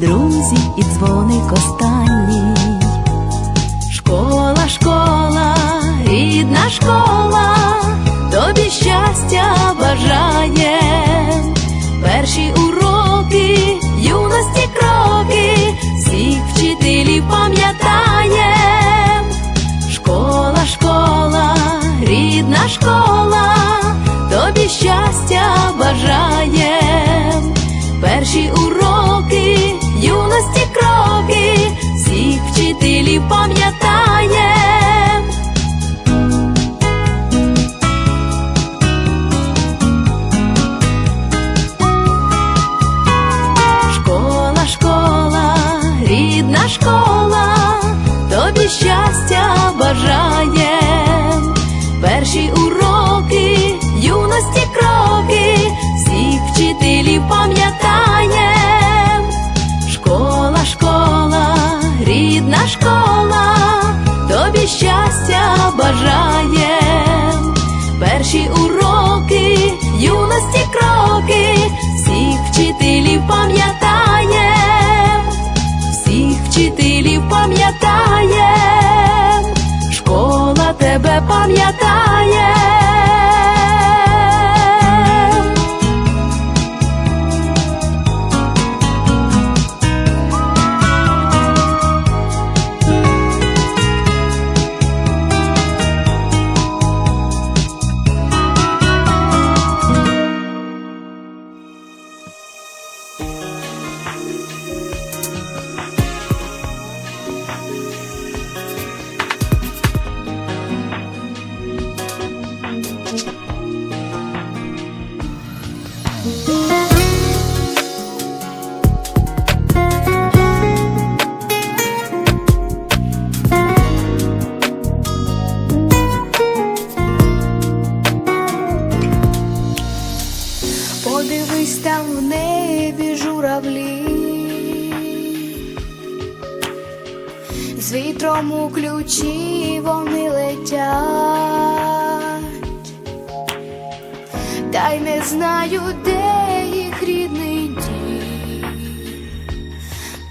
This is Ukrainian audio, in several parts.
друзі і дзвоник останній. Школа, школа, рідна школа, тобі щастя бажає. Перші уроки, юності кроки, всіх вчителів пам'ятаєм. Школа, школа, рідна школа, тобі щастя бажаєм. Перші уроки, вчителів пам'ятаєм, у ключі вони летять, та й не знаю, де їх рідний дім,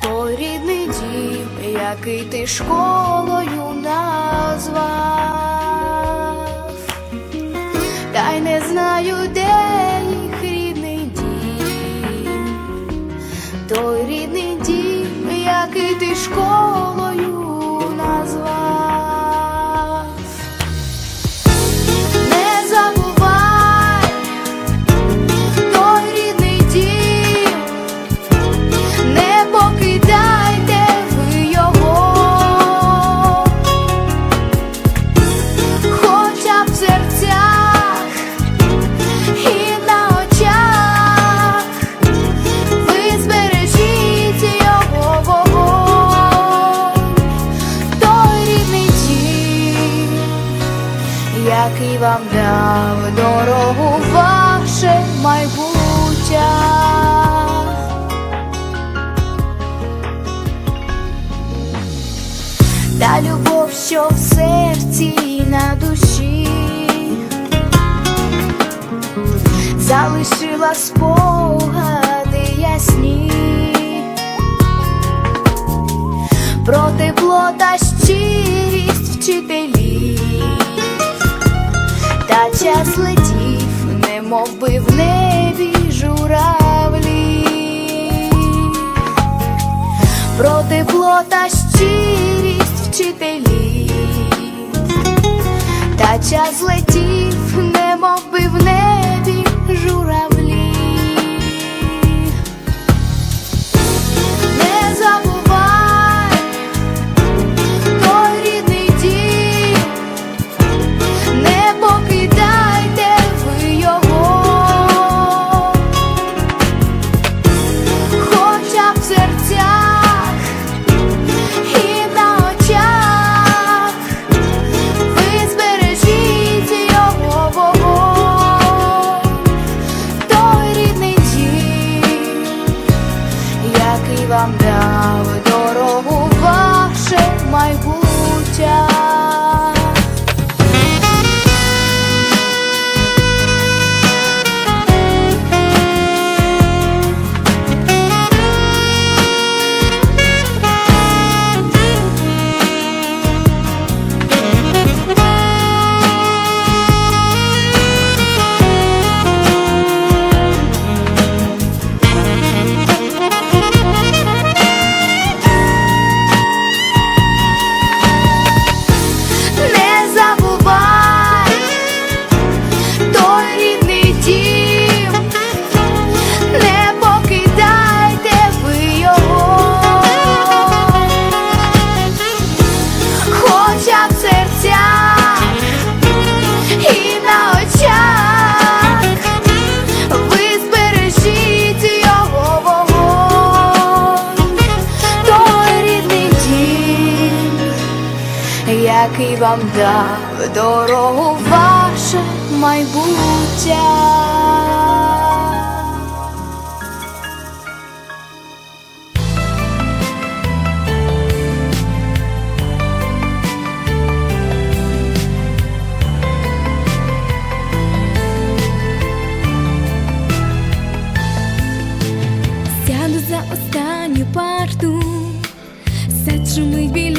той рідний дім, який ти школою назвав. Та й не знаю, де їх рідний дім, той рідний дім, який ти школою який вам дав дорогу ваше майбуття. та любов, що в серці і на душі, залишила спогади ясні про тепло та щирість вчителів, час летів, немов би в небі журавлі, про тепло та щирість вчителів, та час летів, немов би в небі дав дорогу ваше майбуття. Останню парту, біля вікна, і вже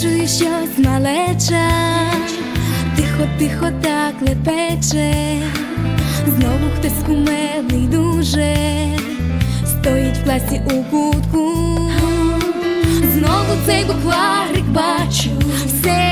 чую щось малеча, тихо, тихо так лепече, знову хтось кумедний дуже, стоїть в класі у кутку, знову цей букварик бачу, все